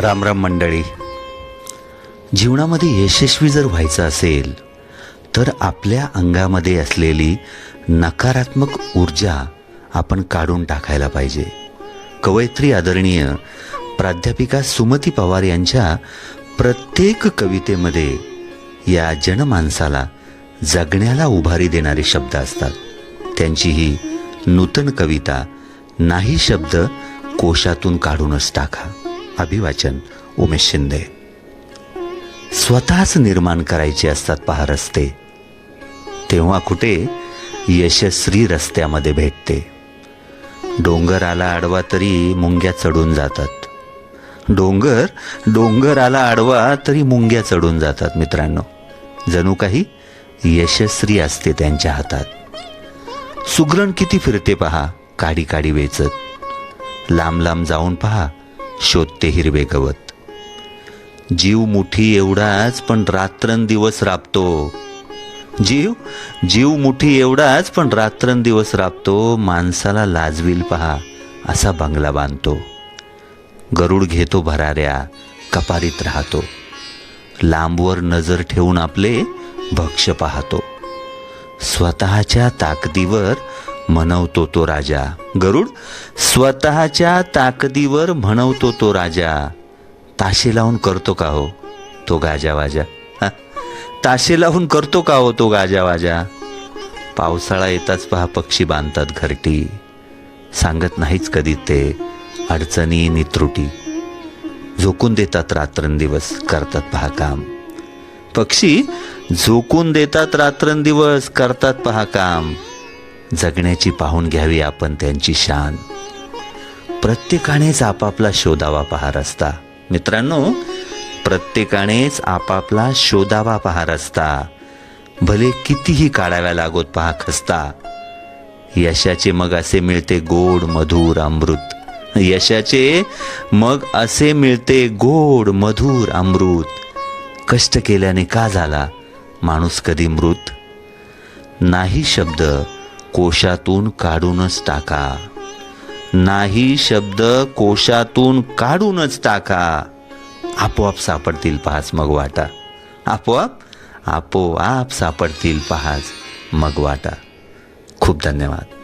राम राम मंडळी. जीवनामध्ये यशस्वी जर व्हायचं असेल तर आपल्या अंगामध्ये असलेली नकारात्मक ऊर्जा आपण काढून टाकायला पाहिजे. कवयित्री आदरणीय प्राध्यापिका सुमती पवार यांच्या प्रत्येक कवितेमध्ये या जनमानसाला जगण्याला उभारी देणारे शब्द असतात. त्यांची ही नूतन कविता नाही शब्द कोशातून काढूनच टाका. अभिवाचन. उमेश शिंदे. स्वतःच निर्माण करायचे असतात पहा रस्ते. तेव्हा कुठे? यशस्वी रस्त्यामध्ये भेटते. डोंगर आला आडवा तरी मुंग्या चढून जातात. डोंगर डोंगर आला आडवा तरी मुंग्या चढून जातात मित्रांनो. जणू काही यशस्वी असते त्यांच्या हातात. सुग्रण किती फिरते पहा काडी काडी वेचत. लांब लांब जाऊन पहा शोधते हिरवे गवत. जीव मुठी एवढाच पण रात्रंदिवस राबतो. जीव जीव मुठी एवढाच पण रात्रंदिवस राबतो. माणसाला लाजवील पहा असा बंगला बांधतो. गरुड घेतो भराऱ्या कपारीत राहतो. लांबवर नजर ठेवून आपले भक्ष पाहतो. स्वतःच्या ताकदीवर म्हणवतो तो राजा. गरुड स्वतःच्या ताकदीवर म्हणवतो तो राजा. ताशे लावून करतो का हो तो गाजावाजा? वाजा ताशे लावून करतो का हो तो गाजावाजा? पावसाळा येताच पहा पक्षी बांधतात घरटी. सांगत नाहीच कधी ते अडचणी नित्रुटी झोकून देतात रात्रंदिवस करतात पहा काम. पक्षी झोकून देतात रात्रंदिवस करतात पहा काम. जगण्याची पाहून घ्यावी आपण त्यांची शान. प्रत्येकानेच आपापला शोधावा पहार असता. मित्रांनो प्रत्येकानेच आपापला शोधावा पहार असता. भले कितीही काढाव्या लागोत पहा खसता यशाचे मग असे मिळते गोड मधुर अमृत. यशाचे मग असे मिळते गोड मधुर अमृत. कष्ट केल्याने का झाला? माणूस कधी मृत? नाही शब्द. कोशातून काढूनच टाका. नाही शब्द कोशातून काढूनच टाका. आपोआप सापडतील पहाच मग वाटा. आपोआप आपोआप सापडतील पहाच मग वाटा. खूप धन्यवाद.